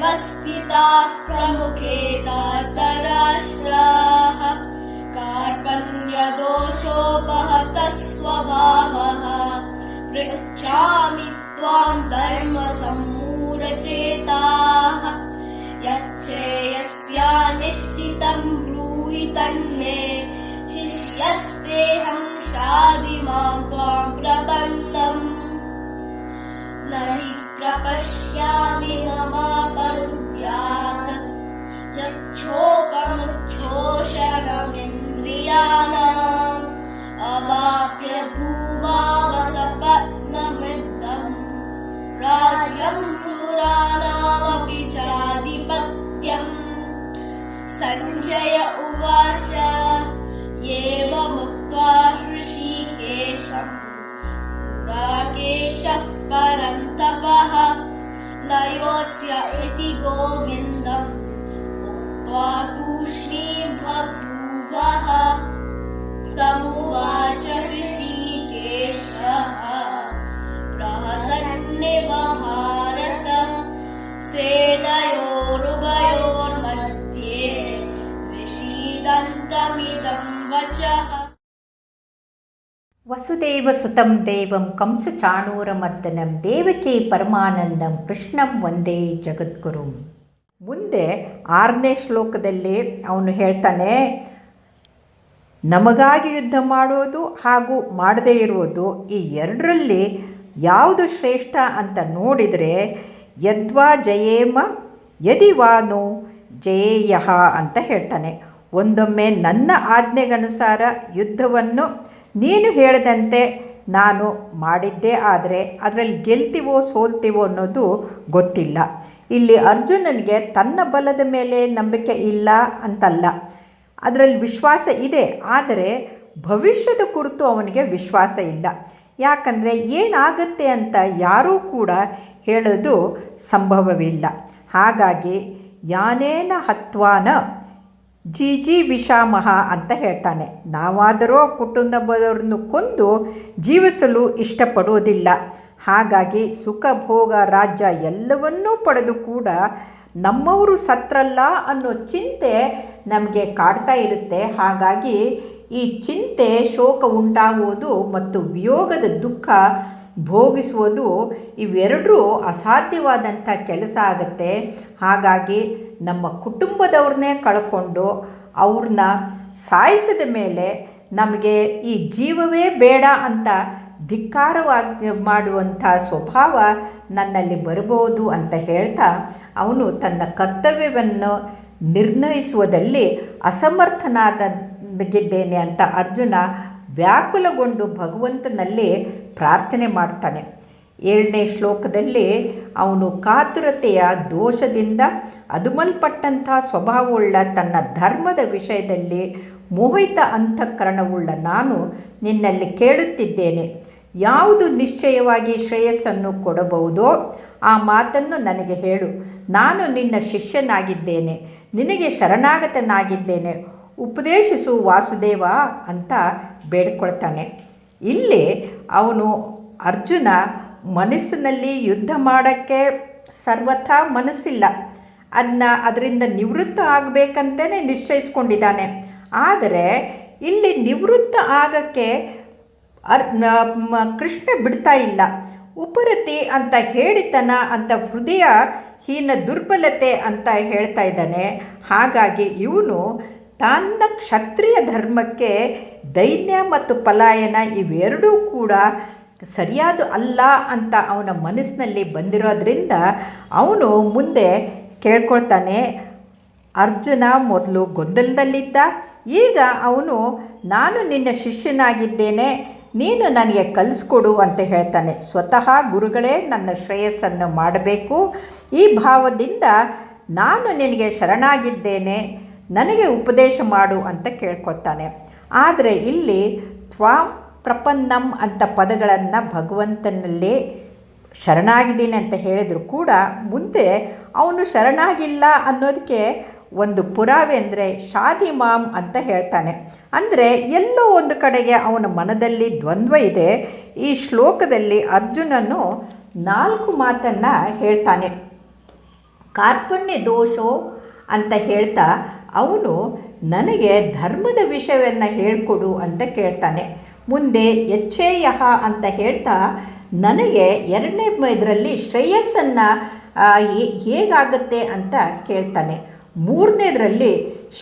देवस्थिताः प्रमुखे दातराष्ट्राः कार्पण्यदोषोपहतः स्वभावः पृच्छामि त्वाम् सञ्जय उवाच। एवमुक्त्वा ऋषिकेशम् राकेशः परन्तपः न योत्स्य इति गोविन्दम् ವಸುದೇವ ಸುತಂ ದೇವಂ ಕಂಸ ಚಾಣೂರಮರ್ದನಂ, ದೇವಕಿ ಪರಮಾನಂದಂ, ಕೃಷ್ಣಂ ಒಂದೇ ಜಗದ್ಗುರು. ಮುಂದೆ ಆರನೇ ಶ್ಲೋಕದಲ್ಲಿ ಅವನು ಹೇಳ್ತಾನೆ, ನಮಗಾಗಿ ಯುದ್ಧ ಮಾಡೋದು ಹಾಗೂ ಮಾಡದೇ ಇರುವುದು ಈ ಎರಡರಲ್ಲಿ ಯಾವುದು ಶ್ರೇಷ್ಠ ಅಂತ ನೋಡಿದರೆ, ಯದ್ವಾ ಜಯೇಮ ಯದಿವಾನು ಜಯೇಯ ಅಂತ ಹೇಳ್ತಾನೆ. ಒಂದೊಮ್ಮೆ ನನ್ನ ಆಜ್ಞೆಗನುಸಾರ ಯುದ್ಧವನ್ನು ನೀನು ಹೇಳಿದಂತೆ ನಾನು ಮಾಡಿದ್ದೇ ಆದರೆ ಅದರಲ್ಲಿ ಗೆಲ್ತೀವೋ ಸೋಲ್ತೀವೋ ಅನ್ನೋದು ಗೊತ್ತಿಲ್ಲ. ಇಲ್ಲಿ ಅರ್ಜುನನಿಗೆ ತನ್ನ ಬಲದ ಮೇಲೆ ನಂಬಿಕೆ ಇಲ್ಲ ಅಂತಲ್ಲ. ಅದರಲ್ಲಿ ವಿಶ್ವಾಸ ಇದೆ, ಆದರೆ ಭವಿಷ್ಯದ ಕುರಿತು ಅವನಿಗೆ ವಿಶ್ವಾಸ ಇಲ್ಲ. ಯಾಕಂದರೆ ಏನಾಗುತ್ತೆ ಅಂತ ಯಾರೂ ಕೂಡ ಹೇಳೋದು ಸಂಭವವಿಲ್ಲ. ಹಾಗಾಗಿ ಯಾನೇನ ಹತ್ವಾನ ಜಿ ಜಿ ವಿಷಾಮಹ ಅಂತ ಹೇಳ್ತಾನೆ. ನಾವಾದರೂ ಕುಟುಂಬದವರನ್ನು ಕೊಂದು ಜೀವಿಸಲು ಇಷ್ಟಪಡುವುದಿಲ್ಲ. ಹಾಗಾಗಿ ಸುಖ ಭೋಗ ರಾಜ್ಯ ಎಲ್ಲವನ್ನೂ ಪಡೆದು ಕೂಡ ನಮ್ಮವರು ಸತ್ರಲ್ಲ ಅನ್ನೋ ಚಿಂತೆ ನಮಗೆ ಕಾಡ್ತಾ ಇರುತ್ತೆ. ಹಾಗಾಗಿ ಈ ಚಿಂತೆ ಶೋಕ ಉಂಟಾಗುವುದು ಮತ್ತು ವಿಯೋಗದ ದುಃಖ ಭೋಗಿಸುವುದು ಇವೆರಡೂ ಅಸಾಧ್ಯವಾದಂಥ ಕೆಲಸ ಆಗುತ್ತೆ. ಹಾಗಾಗಿ ನಮ್ಮ ಕುಟುಂಬದವ್ರನ್ನೇ ಕಳ್ಕೊಂಡು ಅವ್ರನ್ನ ಸಾಯಿಸಿದ ಮೇಲೆ ನಮಗೆ ಈ ಜೀವವೇ ಬೇಡ ಅಂತ ಧಿಕ್ಕಾರವಾಗಿ ಮಾಡುವಂಥ ಸ್ವಭಾವ ನನ್ನಲ್ಲಿ ಬರಬಹುದು ಅಂತ ಹೇಳ್ತಾ ಅವನು ತನ್ನ ಕರ್ತವ್ಯವನ್ನು ನಿರ್ಣಯಿಸುವುದಲ್ಲಿ ಅಸಮರ್ಥನಾದಗಿದ್ದೇನೆ ಅಂತ ಅರ್ಜುನ ವ್ಯಾಕುಲಗೊಂಡು ಭಗವಂತನಲ್ಲಿ ಪ್ರಾರ್ಥನೆ ಮಾಡ್ತಾನೆ. ಏಳನೇ ಶ್ಲೋಕದಲ್ಲಿ ಅವನು ಕಾತುರತೆಯ ದೋಷದಿಂದ ಅದುಮಲ್ಪಟ್ಟಂಥ ಸ್ವಭಾವವುಳ್ಳ ತನ್ನ ಧರ್ಮದ ವಿಷಯದಲ್ಲಿ ಮೋಹಿತ ಅಂತಃಕರಣವುಳ್ಳ ನಾನು ನಿನ್ನಲ್ಲಿ ಕೇಳುತ್ತಿದ್ದೇನೆ. ಯಾವುದು ನಿಶ್ಚಯವಾಗಿ ಶ್ರೇಯಸ್ಸನ್ನು ಕೊಡಬಹುದೋ ಆ ಮಾತನ್ನು ನನಗೆ ಹೇಳು. ನಾನು ನಿನ್ನ ಶಿಷ್ಯನಾಗಿದ್ದೇನೆ. ನಿನಗೆ ಶರಣಾಗತನಾಗಿದ್ದೇನೆ. ಉಪದೇಶಿಸು ವಾಸುದೇವ ಅಂತ ಬೇಡ್ಕೊಳ್ತಾನೆ. ಇಲ್ಲಿ ಅವನು ಅರ್ಜುನ ಮನಸ್ಸಿನಲ್ಲಿ ಯುದ್ಧ ಮಾಡೋಕ್ಕೆ ಸರ್ವಥಾ ಮನಸ್ಸಿಲ್ಲ. ಅದನ್ನ ಅದರಿಂದ ನಿವೃತ್ತ ಆಗಬೇಕಂತೇ ನಿಶ್ಚಯಿಸ್ಕೊಂಡಿದ್ದಾನೆ. ಆದರೆ ಇಲ್ಲಿ ನಿವೃತ್ತ ಆಗಕ್ಕೆ ಅರ್ ಕೃಷ್ಣ ಬಿಡ್ತಾ ಇಲ್ಲ. ಉಪರತಿ ಅಂತ ಹೇಳಿತನ ಅಂತ ಹೃದಯ ಹೀನ ದುರ್ಬಲತೆ ಅಂತ ಹೇಳ್ತಾ ಇದ್ದಾನೆ. ಹಾಗಾಗಿ ಇವನು ತನ್ನ ಕ್ಷತ್ರಿಯ ಧರ್ಮಕ್ಕೆ ದೈನ್ಯ ಮತ್ತು ಪಲಾಯನ ಇವೆರಡೂ ಕೂಡ ಸರಿಯಾದ ಅಲ್ಲ ಅಂತ ಅವನ ಮನಸ್ಸಿನಲ್ಲಿ ಬಂದಿರೋದ್ರಿಂದ ಅವನು ಮುಂದೆ ಕೇಳ್ಕೊಳ್ತಾನೆ, ಅರ್ಜುನ ಮೊದಲು ಗೊಂದಲದಲ್ಲಿದ್ದ, ಈಗ ಅವನು, ನಾನು ನಿನ್ನ ಶಿಷ್ಯನಾಗಿದ್ದೇನೆ, ನೀನು ನನಗೆ ಕಲಿಸ್ಕೊಡು ಅಂತ ಹೇಳ್ತಾನೆ. ಸ್ವತಃ ಗುರುಗಳೇ, ನನ್ನ ಶ್ರೇಯಸ್ಸನ್ನು ಮಾಡಬೇಕು. ಈ ಭಾವದಿಂದ ನಾನು ನಿನಗೆ ಶರಣಾಗಿದ್ದೇನೆ. ನನಗೆ ಉಪದೇಶ ಮಾಡು ಅಂತ ಕೇಳ್ಕೊತಾನೆ ಆದರೆ ಇಲ್ಲಿ ತ್ವಾಂ ಪ್ರಪನ್ನಂ ಅಂತ ಪದಗಳನ್ನು ಭಗವಂತನಲ್ಲಿ ಶರಣಾಗಿದ್ದೀನಿ ಅಂತ ಹೇಳಿದರೂ ಕೂಡ ಮುಂದೆ ಅವನು ಶರಣಾಗಿಲ್ಲ ಅನ್ನೋದಕ್ಕೆ ಒಂದು ಪುರಾವೆ ಅಂದರೆ ಶಾದಿ ಮಾಮ್ ಅಂತ ಹೇಳ್ತಾನೆ. ಅಂದರೆ ಎಲ್ಲೋ ಒಂದು ಕಡೆಗೆ ಅವನ ಮನದಲ್ಲಿ ದ್ವಂದ್ವ ಇದೆ. ಈ ಶ್ಲೋಕದಲ್ಲಿ ಅರ್ಜುನನು ನಾಲ್ಕು ಮಾತನ್ನು ಹೇಳ್ತಾನೆ. ಕಾರ್ಪಣ್ಯ ದೋಷೋ ಅಂತ ಹೇಳ್ತಾ ಅವನು ನನಗೆ ಧರ್ಮದ ವಿಷಯವನ್ನು ಹೇಳಿಕೊಡು ಅಂತ ಕೇಳ್ತಾನೆ. ಮುಂದೆ ಯಚ್ಛೇಯಃ ಅಂತ ಹೇಳ್ತಾ ನನಗೆ ಎರಡನೇ ಇದರಲ್ಲಿ ಶ್ರೇಯಸ್ಸನ್ನು ಹೇಗಾಗುತ್ತೆ ಅಂತ ಕೇಳ್ತಾನೆ. ಮೂರನೇದರಲ್ಲಿ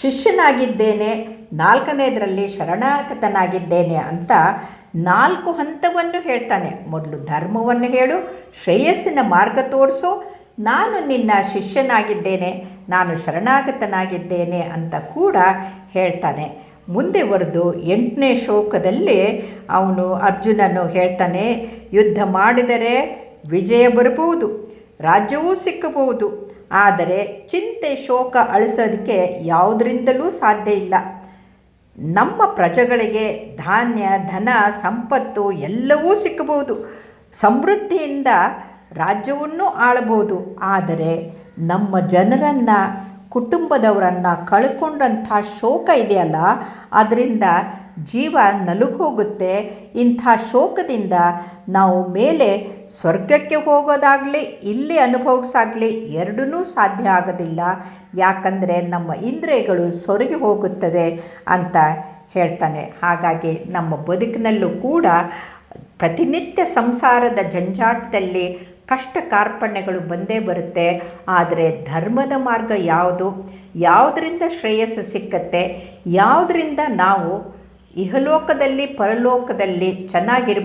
ಶಿಷ್ಯನಾಗಿದ್ದೇನೆ, ನಾಲ್ಕನೇದರಲ್ಲಿ ಶರಣಾಗತನಾಗಿದ್ದೇನೆ ಅಂತ ನಾಲ್ಕು ಹಂತವನ್ನು ಹೇಳ್ತಾನೆ. ಮೊದಲು ಧರ್ಮವನ್ನು ಹೇಳು, ಶ್ರೇಯಸ್ಸಿನ ಮಾರ್ಗ ತೋರಿಸು. ನಾನು ನಿನ್ನ ಶಿಷ್ಯನಾಗಿದ್ದೇನೆ, ನಾನು ಶರಣಾಗತನಾಗಿದ್ದೇನೆ ಅಂತ ಕೂಡ ಹೇಳ್ತಾನೆ. ಮುಂದೆ ಬರೆದು ಎಂಟನೇ ಶ್ಲೋಕದಲ್ಲಿ ಅವನು ಅರ್ಜುನನು ಹೇಳ್ತಾನೆ, ಯುದ್ಧ ಮಾಡಿದರೆ ವಿಜಯ ಬರಬಹುದು, ರಾಜ್ಯವೂ ಸಿಕ್ಕಬಹುದು, ಆದರೆ ಚಿಂತೆ ಶೋಕ ಅಳಿಸೋದಕ್ಕೆ ಯಾವುದರಿಂದಲೂ ಸಾಧ್ಯ ಇಲ್ಲ. ನಮ್ಮ ಪ್ರಜೆಗಳಿಗೆ ಧಾನ್ಯ, ಧನ, ಸಂಪತ್ತು ಎಲ್ಲವೂ ಸಿಕ್ಕಬಹುದು, ಸಮೃದ್ಧಿಯಿಂದ ರಾಜ್ಯವನ್ನು ಆಳಬಹುದು, ಆದರೆ ನಮ್ಮ ಜನರನ್ನು ಕುಟುಂಬದವರನ್ನು ಕಳ್ಕೊಂಡಂಥ ಶೋಕ ಇದೆಯಲ್ಲ ಅದರಿಂದ ಜೀವ ನಲುಗೋಗುತ್ತೆ. ಇಂಥ ಶೋಕದಿಂದ ನಾವು ಮೇಲೆ ಸ್ವರ್ಗಕ್ಕೆ ಹೋಗೋದಾಗಲಿ, ಇಲ್ಲಿ ಅನುಭವಿಸಾಗಲಿ ಎರಡೂ ಸಾಧ್ಯ ಆಗೋದಿಲ್ಲ. ಯಾಕಂದರೆ ನಮ್ಮ ಇಂದ್ರಿಯಗಳು ಸೊರಗಿ ಹೋಗುತ್ತದೆ ಅಂತ ಹೇಳ್ತಾನೆ. ಹಾಗಾಗಿ ನಮ್ಮ ಬದುಕಿನಲ್ಲೂ ಕೂಡ ಪ್ರತಿನಿತ್ಯ ಸಂಸಾರದ ಜಂಜಾಟದಲ್ಲಿ ಕಷ್ಟ ಕಾರ್ಪಣ್ಯಗಳು ಬಂದೇ ಬರುತ್ತೆ. ಆದರೆ ಧರ್ಮದ ಮಾರ್ಗ ಯಾವುದು? ಯಾವುದರಿಂದ ಶ್ರೇಯಸ್ಸು ಸಿಕ್ಕತ್ತೆ? ಯಾವುದರಿಂದ ನಾವು ಇಹಲೋಕದಲ್ಲಿ, ಪರಲೋಕದಲ್ಲಿ ಚೆನ್ನಾಗಿರ್ಬೋದು